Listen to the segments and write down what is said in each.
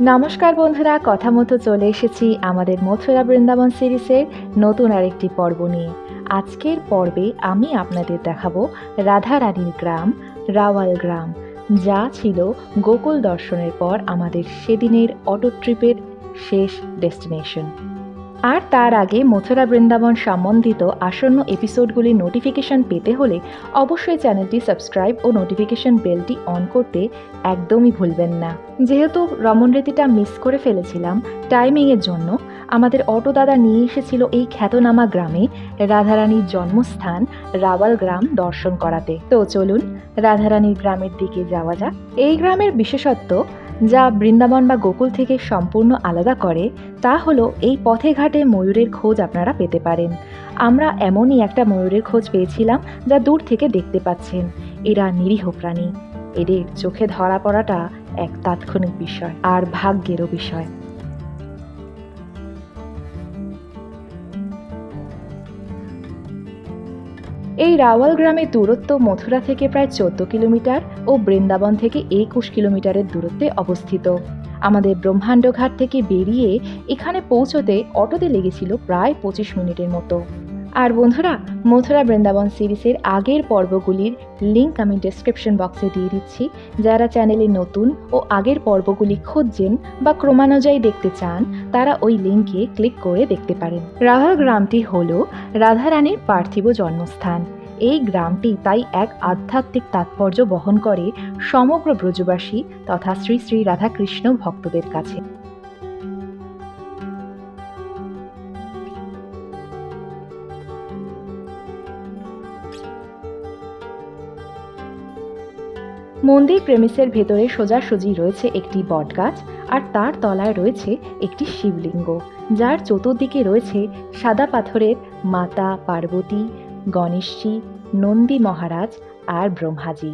নমস্কার বন্ধুরা, কথা মতো চলে এসেছি আমাদের মথুরা বৃন্দাবন সিরিজের নতুন আরেকটি পর্ব নিয়ে। আজকের পর্বে আমি আপনাদের দেখাবো রাধারানীর গ্রাম, রাওয়াল গ্রাম, যা ছিল গোকুল দর্শনের পর আমাদের সেদিনের অটো ট্রিপের শেষ ডেস্টিনেশন। আর তার আগে মথুরা বৃন্দাবন সম্বন্ধিত আসন্ন এপিসোডগুলির নোটিফিকেশন পেতে হলে অবশ্যই চ্যানেলটি সাবস্ক্রাইব ও নোটিফিকেশন বেলটি অন করতে একদমই ভুলবেন না। যেহেতু রমণরীতিটা মিস করে ফেলেছিলাম টাইমিংয়ের জন্য আমাদের অটো দাদা নিয়ে এসেছিল এই খ্যাতনামা গ্রামে রাধারানীর জন্মস্থান রাওয়াল গ্রাম দর্শন করাতে। তো চলুন রাধারানীর গ্রামের দিকে যাওয়া যাক। এই গ্রামের বিশেষত্ব যা বৃন্দাবন বা গোকুল থেকে সম্পূর্ণ আলাদা করে, তা হলো এই পথে ঘাটে ময়ূরের খোঁজ আপনারা পেতে পারেন। আমরা এমনই একটা ময়ূরের খোঁজ পেয়েছিলাম যা দূর থেকে দেখতে পাচ্ছেন। এরা নিরীহ প্রাণী। এদের চোখে ধরা পড়াটা এক তাৎক্ষণিক বিষয় আর ভাগ্যেরও বিষয়। এই রাওয়াল গ্রামের দূরত্ব মথুরা থেকে প্রায় চোদ্দ কিলোমিটার ও বৃন্দাবন থেকে একুশ কিলোমিটারের দূরত্বে অবস্থিত। আমাদের ব্রহ্মাণ্ড ঘাট থেকে বেরিয়ে এখানে পৌঁছতে অটোতে লেগেছিল প্রায় পঁচিশ মিনিটের মতো। আর বন্ধুরা, মথুরা বৃন্দাবন সিরিজের আগের পর্বগুলির লিঙ্ক আমি ডেসক্রিপশন বক্সে দিয়ে দিচ্ছি। যারা চ্যানেলে নতুন ও আগের পর্বগুলি খুঁজছেন বা ক্রমানুযায়ী দেখতে চান, তারা ওই লিঙ্কে ক্লিক করে দেখতে পারেন। রাহাল গ্রামটি হল রাধারানীর পার্থিব জন্মস্থান। এই গ্রামটি তাই এক আধ্যাত্মিক তাৎপর্য বহন করে সমগ্র ব্রজবাসী তথা শ্রী শ্রী রাধাকৃষ্ণ ভক্তদের কাছে। মন্দির প্রেমিসের ভেতরে সোজাসুজি রয়েছে একটি বটগাছ আর তার তলায় রয়েছে একটি শিবলিঙ্গ, যার চতুর্দিকে রয়েছে সাদা পাথরের মাতা পার্বতী, গণেশজি, নন্দী মহারাজ আর ব্রহ্মাজি।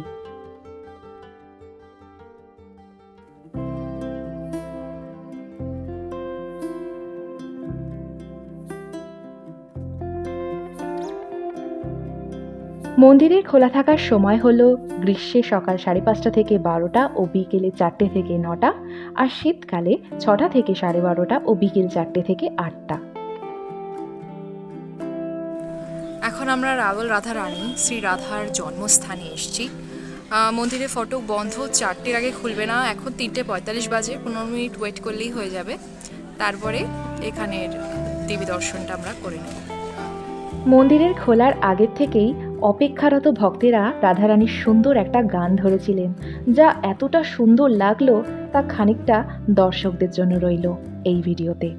মন্দিরের খোলা থাকার সময় হল গ্রীষ্মে সকাল সাড়ে পাঁচটা থেকে বারোটা ও বিকেলে চারটে থেকে নটা আর শীতকালে ছটা থেকে সাড়ে বারোটা ও বিকেল চারটে থেকে আটটা। এখন আমরা রাবল রাধা রানী শ্রী রাধার জন্মস্থানে এসছি। আহ, মন্দিরের ফটক বন্ধ চারটের আগে খুলবে না এখন তিনটে পঁয়তাল্লিশ বাজে পনেরো মিনিট ওয়েট করলেই হয়ে যাবে। তারপরে এখানের দেবী দর্শনটা আমরা করে নেব। মন্দিরের খোলার আগের থেকেই অপেক্ষারত ভক্তেরা রাধারানীর সুন্দর একটা গান ধরেছিলেন যা এতটা সুন্দর লাগল তা খানিকটা দর্শকদের জন্য রইল এই ভিডিওতে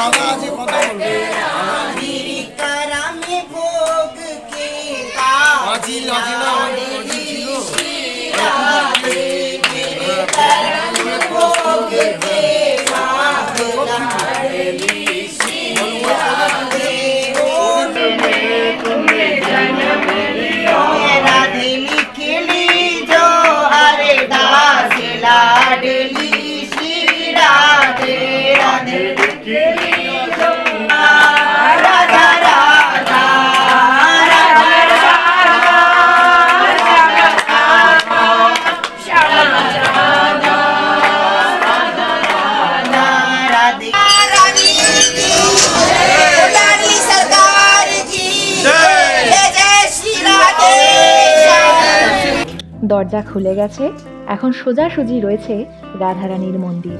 দাদা আছে কথা বলবে। আজিল আজিল ছিল। দরজা খুলে গেছে। এখন সোজাসুজি রয়েছে রাধারানীর মন্দির।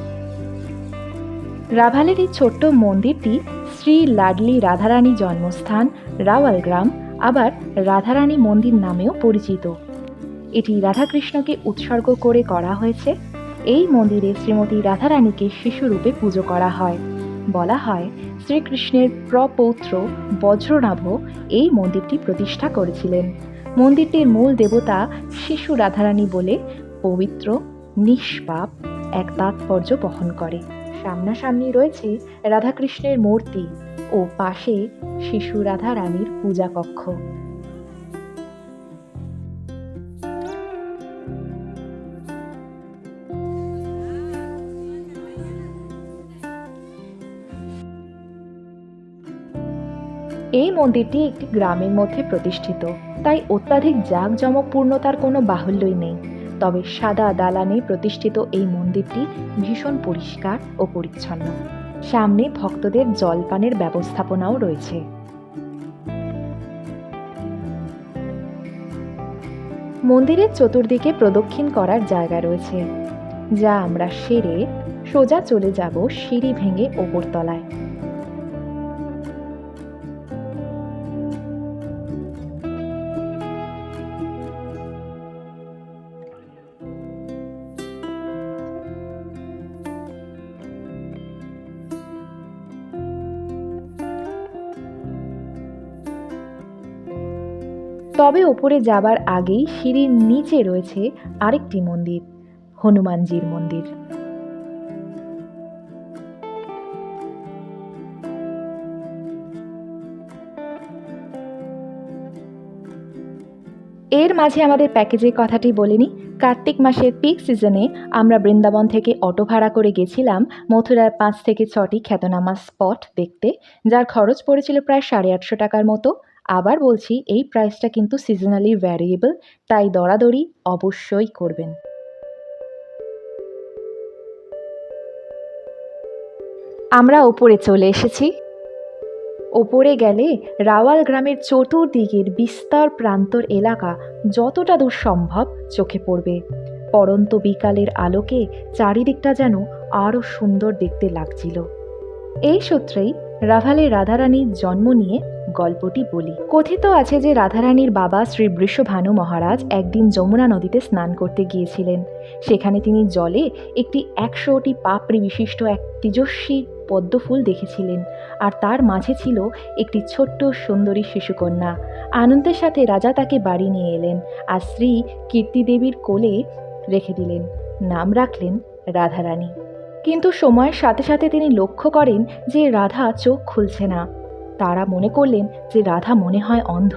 রাভালের এই ছোট্ট মন্দিরটি শ্রী লাডলি রাধারানী জন্মস্থান রাওয়াল গ্রাম আবার রাধারানী মন্দির নামেও পরিচিত। এটি রাধাকৃষ্ণকে উৎসর্গ করে করা হয়েছে। এই মন্দিরে শ্রীমতী রাধারানীকে শিশুরূপে পুজো করা হয়। বলা হয়, শ্রীকৃষ্ণের প্রপৌত্র বজ্রনাভ এই মন্দিরটি প্রতিষ্ঠা করেছিলেন। মন্দিরটির মূল দেবতা শিশু রাধারানী বলে পবিত্র, নিষ্পাপ এক তাৎপর্য বহন করে। সামনাসামনি রয়েছে রাধাকৃষ্ণের মূর্তি ও পাশে শিশু রাধারানীর পূজা কক্ষ এই মন্দিরটি একটি গ্রামের মধ্যে প্রতিষ্ঠিত, তাই অত্যাধিক জাঁকজমকপূর্ণতার কোনো বাহুল্যই নেই। তবে সাদা দালানে প্রতিষ্ঠিত এই মন্দিরটি ভীষণ পরিষ্কার ও পরিচ্ছন্ন। সামনে ভক্তদের জলপানের ব্যবস্থাপনাও রয়েছে। মন্দিরের চতুর্দিকে প্রদক্ষিণ করার জায়গা রয়েছে, যা আমরা সেরে সোজা চলে যাব সিঁড়ি ভেঙে ওপরতলায়। তবে ওপরে যাবার আগেই সিঁড়ির নিচে রয়েছে আরেকটি মন্দির, হনুমানজির মন্দির। এর মাঝে আমাদের প্যাকেজের কথাটি বলিনি কার্তিক মাসের পিক সিজনে আমরা বৃন্দাবন থেকে অটো ভাড়া করে গেছিলাম মথুরার পাঁচ থেকে ছটি খ্যাতনামা স্পট দেখতে, যার খরচ পড়েছিল প্রায় সাড়ে আটশো টাকার মতো। আবার বলছি, এই প্রাইসটা কিন্তু সিজনালি ভ্যারিয়েবল তাই দরাদরি অবশ্যই করবেন। আমরা ওপরে চলে এসেছি। ওপরে গেলে রাওয়াল গ্রামের চতুর্দিকের বিস্তার প্রান্তর এলাকা যতটা দূর সম্ভব চোখে পড়বে। পরন্ত বিকালের আলোকে চারিদিকটা যেন আরও সুন্দর দেখতে লাগছিল। এই সূত্রেই রাভালে রাধারানীর জন্ম নিয়ে গল্পটি বলি। কথিত আছে যে রাধারানীর বাবা শ্রী বৃষভানু মহারাজ একদিন যমুনা নদীতে স্নান করতে গিয়েছিলেন। সেখানে তিনি জলে একটি একশোটি পাপড়ি বিশিষ্ট এক তেজস্বী পদ্মফুল দেখেছিলেন। আর তার মাঝে ছিল একটি ছোট্ট সুন্দরী শিশুকন্যা। আনন্দের সাথে রাজা তাকে বাড়ি নিয়ে এলেন আর শ্রী কীর্তিদেবীর কোলে রেখে দিলেন। নাম রাখলেন রাধারানী। কিন্তু সময়ের সাথে সাথে তিনি লক্ষ্য করেন যে রাধা চোখ খুলছে না। তারা মনে করলেন যে রাধা মনে হয় অন্ধ।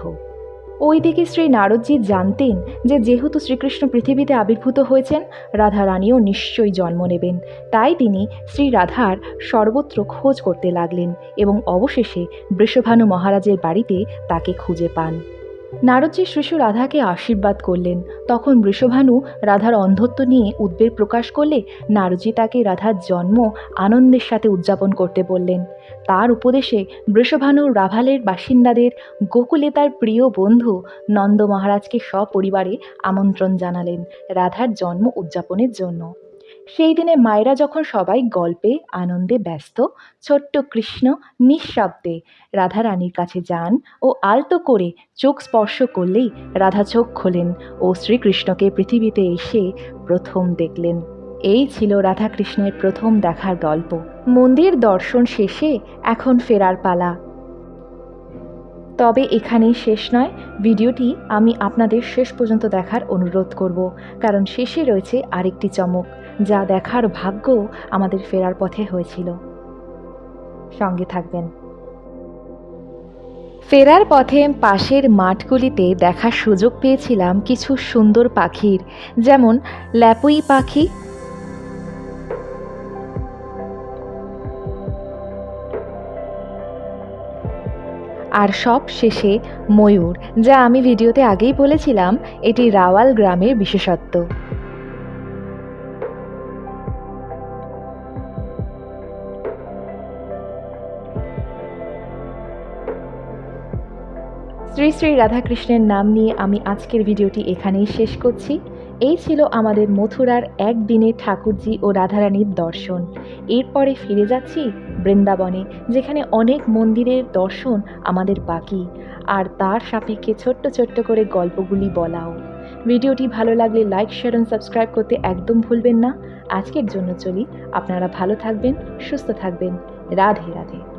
ওইদিকে শ্রী নারদজি জানতেন যে যেহেতু শ্রীকৃষ্ণ পৃথিবীতে আবির্ভূত হয়েছেন, রাধা রানীও নিশ্চয়ই জন্ম নেবেন। তাই তিনি শ্রী রাধার সর্বত্র খোঁজ করতে লাগলেন এবং অবশেষে বৃষভানু মহারাজের বাড়িতে তাকে খুঁজে পান। নারদজি শিশু রাধাকে আশীর্বাদ করলেন। তখন বৃষভানু রাধার অন্ধত্ব নিয়ে উদ্বেগ প্রকাশ করলে নারদজি তাকে রাধার জন্ম আনন্দের সাথে উদযাপন করতে বললেন। তার উপদেশে বৃষভানু রাভালের বাসিন্দাদের গোকুলে তার প্রিয় বন্ধু নন্দ মহারাজকে সপরিবারে আমন্ত্রণ জানালেন রাধার জন্ম উদযাপনের জন্য। সেই দিনে মায়েরা যখন সবাই গল্পে, আনন্দে ব্যস্ত, ছোট্ট কৃষ্ণ নিঃশব্দে রাধারানীর কাছে যান ও আলতো করে চোখ স্পর্শ করলেই রাধা চোখ খোলেন ও শ্রীকৃষ্ণকে পৃথিবীতে এসে প্রথম দেখলেন। এই ছিল রাধাকৃষ্ণের প্রথম দেখার গল্প। মন্দির দর্শন শেষে এখন ফেরার পালা। তবে এখানেই শেষ নয়। ভিডিওটি আমি আপনাদের শেষ পর্যন্ত দেখার অনুরোধ করব। কারণ শেষে রয়েছে আরেকটি চমক, যা দেখার ভাগ্য আমাদের ফেরার পথে হয়েছিল। সঙ্গে থাকবেন। ফেরার পথে পাশের মাঠগুলিতে দেখার সুযোগ পেয়েছিলাম কিছু সুন্দর পাখির, যেমন ল্যাপুই পাখি আর সব শেষে ময়ূর, যা আমি ভিডিওতে আগেই বলেছিলাম, এটি রাওয়াল গ্রামের বিশেষত্ব। শ্রী শ্রী রাধাকৃষ্ণের নাম নিয়ে আমি আজকের ভিডিওটি এখানেই শেষ করছি। এই ছিল আমাদের মথুরার একদিনে ঠাকুরজি ও রাধারানীর দর্শন। এরপরে ফিরে যাচ্ছি বৃন্দাবনে, যেখানে অনেক মন্দিরের দর্শন আমাদের বাকি। আর তার সাপেক্ষে ছোট্ট ছোট্ট করে গল্পগুলি বলাও। ভিডিওটি ভালো লাগলে লাইক শেয়ার অ্যান্ড সাবস্ক্রাইব করতে একদম ভুলবেন না। আজকের জন্য চলি, আপনারা ভালো থাকবেন, সুস্থ থাকবেন। রাধে রাধে।